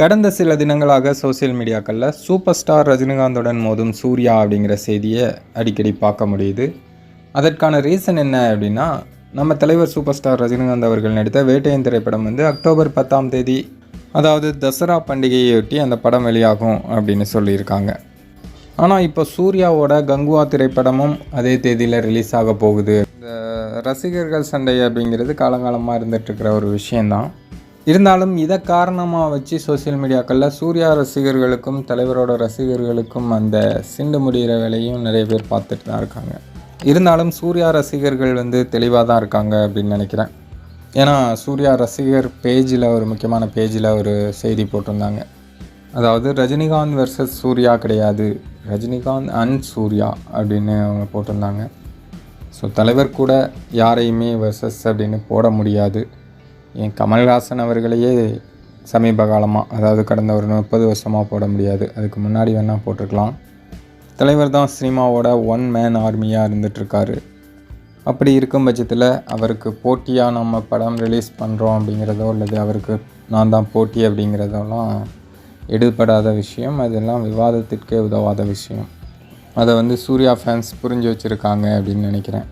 கடந்த சில தினங்களாக சோஷியல் மீடியாக்களில் சூப்பர் ஸ்டார் ரஜினிகாந்துடன் மோதும் சூர்யா அப்படிங்கிற செய்தியை அடிக்கடி பார்க்க முடியுது. அதற்கான ரீசன் என்ன அப்படின்னா நம்ம தலைவர் சூப்பர் ஸ்டார் ரஜினிகாந்த் அவர்கள் நடித்த வேட்டையன் திரைப்படம் வந்து அக்டோபர் பத்தாம் தேதி அதாவது தசரா பண்டிகையொட்டி அந்த படம் வெளியாகும் அப்படின்னு சொல்லியிருக்காங்க. ஆனால் இப்போ சூர்யாவோட கங்குவா திரைப்படமும் அதே தேதியில் ரிலீஸ் ஆக போகுது. இந்த ரசிகர்கள் சண்டை அப்படிங்கிறது காலங்காலமாக இருந்துகிட்ருக்கிற ஒரு விஷயந்தான் இருந்தாலும் இதை காரணமாக வச்சு சோஷியல் மீடியாக்களில் சூர்யா ரசிகர்களுக்கும் தலைவரோட ரசிகர்களுக்கும் அந்த சிண்டு முடிகிற வேலையும் நிறைய பேர் பார்த்துட்டு தான் இருக்காங்க. இருந்தாலும் சூர்யா ரசிகர்கள் வந்து தெளிவாக தான் இருக்காங்க அப்படின்னு நினைக்கிறேன். ஏன்னா சூர்யா ரசிகர் பேஜில் ஒரு முக்கியமான பேஜில் ஒரு செய்தி போட்டிருந்தாங்க. அதாவது ரஜினிகாந்த் வெர்சஸ் சூர்யா கிடையாது. ரஜினிகாந்த் அண்ட் சூர்யா அப்படின்னு அவங்க போட்டிருந்தாங்க. ஸோ தலைவர் கூட யாரையுமே வெர்சஸ் அப்படின்னு போட முடியாது. என் கமல்ஹாசன் அவர்களையே சமீப காலமாக அதாவது கடந்த ஒரு முப்பது வருஷமாக போட முடியாது. அதுக்கு முன்னாடி வேணால் போட்டிருக்கலாம். தலைவர் தான் சினிமாவோட ஒன் மேன் ஆர்மியாக இருந்துகிட்ருக்காரு அப்படி இருக்கும் பட்சத்தில் அவருக்கு போட்டியாக நம்ம படம் ரிலீஸ் பண்ணுறோம் அப்படிங்கிறதோ அல்லது அவருக்கு நான் தான் போட்டி அப்படிங்கிறதெல்லாம் எடுபடாத விஷயம். அதெல்லாம் விவாதத்திற்கே உதவாத விஷயம். அதை வந்து சூர்யா ஃபேன்ஸ் புரிஞ்சு வச்சுருக்காங்க அப்படின்னு நினைக்கிறேன்.